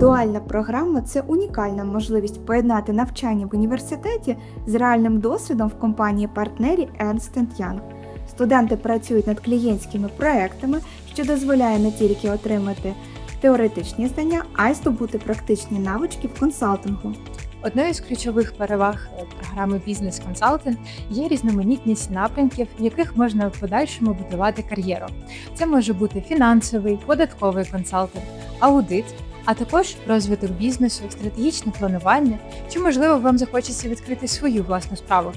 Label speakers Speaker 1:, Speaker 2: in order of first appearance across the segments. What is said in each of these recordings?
Speaker 1: Дуальна програма це унікальна можливість поєднати навчання в університеті з реальним досвідом в компанії партнері Ernst Young. Студенти працюють над клієнтськими проектами, що дозволяє не тільки отримати теоретичні знання, а й здобути практичні навички в консалтингу.
Speaker 2: Одною з ключових переваг е, програми Бізнес Консалтинг є різноманітність напрямків, в яких можна в подальшому будувати кар'єру. Це може бути фінансовий, податковий консалтинг, аудит, а також розвиток бізнесу, стратегічне планування, чи можливо вам захочеться відкрити свою власну справу.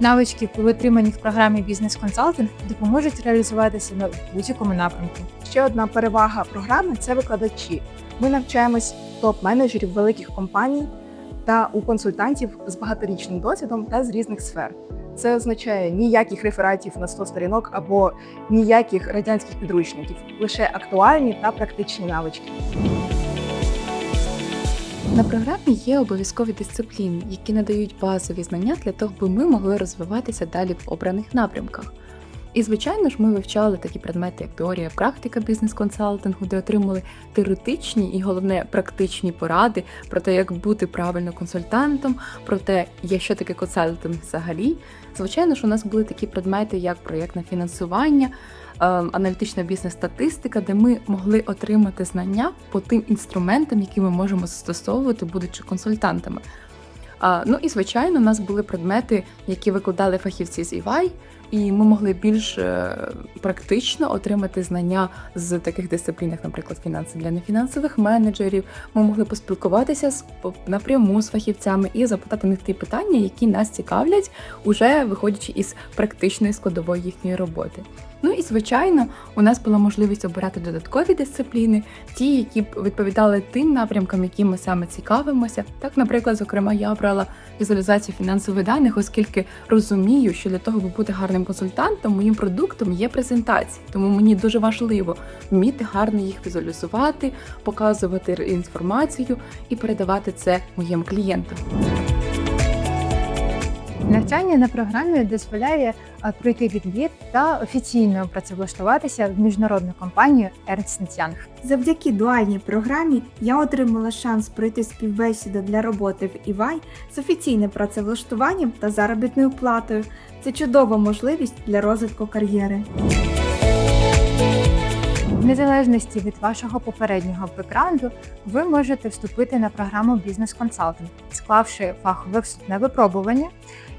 Speaker 2: Навички, отримані в програмі Бізнес Консалтинг, допоможуть реалізуватися на будь-якому напрямку.
Speaker 3: Ще одна перевага програми це викладачі. Ми навчаємось топ-менеджерів великих компаній та у консультантів з багаторічним досвідом та з різних сфер. Це означає ніяких рефератів на 100 сторінок або ніяких радянських підручників, лише актуальні та практичні навички.
Speaker 4: На програмі є обов'язкові дисципліни, які надають базові знання для того, аби ми могли розвиватися далі в обраних напрямках. І, звичайно ж, ми вивчали такі предмети, як теорія, практика бізнес-консалтингу, де отримали теоретичні і головне практичні поради про те, як бути правильно консультантом, про те, що таке консалтинг взагалі. Звичайно ж, у нас були такі предмети, як проєктне фінансування, е, аналітична бізнес-статистика, де ми могли отримати знання по тим інструментам, які ми можемо застосовувати, будучи консультантами. Ну і звичайно, у нас були предмети, які викладали фахівці з EY, і ми могли більш е, практично отримати знання з таких дисциплін, як, наприклад, фінанси для нефінансових менеджерів. Ми могли поспілкуватися з напряму з фахівцями і запитати них ті питання, які нас цікавлять, уже виходячи із практичної складової їхньої роботи. Ну і звичайно, у нас була можливість обирати додаткові дисципліни, ті, які б відповідали тим напрямкам, які ми саме цікавимося. Так, наприклад, зокрема, я обрала візуалізацію фінансових даних, оскільки розумію, що для того, аби бути гарним консультантом, моїм продуктом є презентації. Тому мені дуже важливо вміти гарно їх візуалізувати, показувати інформацію і передавати це моїм клієнтам.
Speaker 2: Навчання на програмі дозволяє е, пройти відбір та офіційно працевлаштуватися в міжнародну компанію Ernst Young.
Speaker 1: Завдяки дуальній програмі я отримала шанс пройти співбесіду для роботи в EY з офіційним працевлаштуванням та заробітною платою. Це чудова можливість для розвитку кар'єри.
Speaker 2: Незалежності від вашого попереднього бекграунду, ви можете вступити на програму Бізнес Консалтинг, склавши фахове вступне випробування,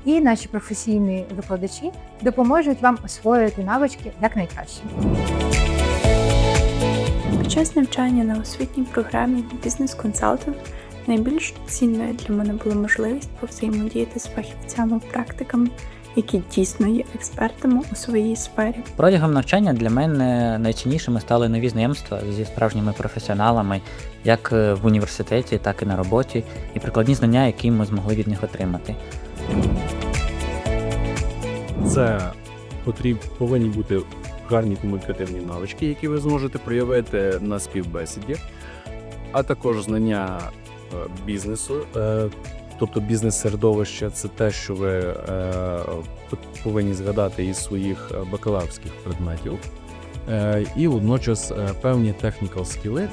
Speaker 2: і наші професійні викладачі допоможуть вам освоїти навички якнайкраще.
Speaker 5: Під час навчання на освітній програмі Бізнес Консалтинг найбільш цінною для мене була можливість повзаємодіяти з фахівцями-практиками, які дійсно є експертами у своїй сфері.
Speaker 6: Протягом навчання для мене найціннішими стали нові знайомства зі справжніми професіоналами, як е, в університеті, так і на роботі, і прикладні знання, які ми змогли від них отримати.
Speaker 7: Це потріб, повинні бути гарні комунікативні навички, які ви зможете проявити на співбесіді, а також знання е, бізнесу. Тобто бізнес-середовище це те, що ви е, повинні згадати із своїх е, бакалаврських предметів. Е, І водночас е, певні technical скіли.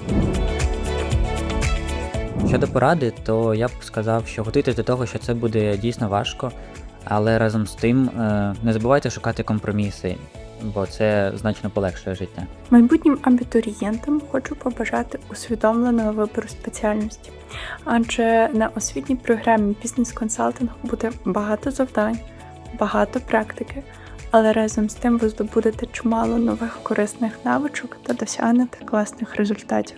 Speaker 6: Щодо поради, то я б сказав, що готуйтесь до того, що це буде дійсно важко, але разом з тим е, не забувайте шукати компроміси, бо це значно полегшує життя.
Speaker 5: Майбутнім абітурієнтам хочу побажати усвідомленого вибору спеціальності, адже на освітній програмі Бізнес Консалтинг буде багато завдань, багато практики, але разом з тим ви здобудете чимало нових корисних навичок та досягнете класних результатів.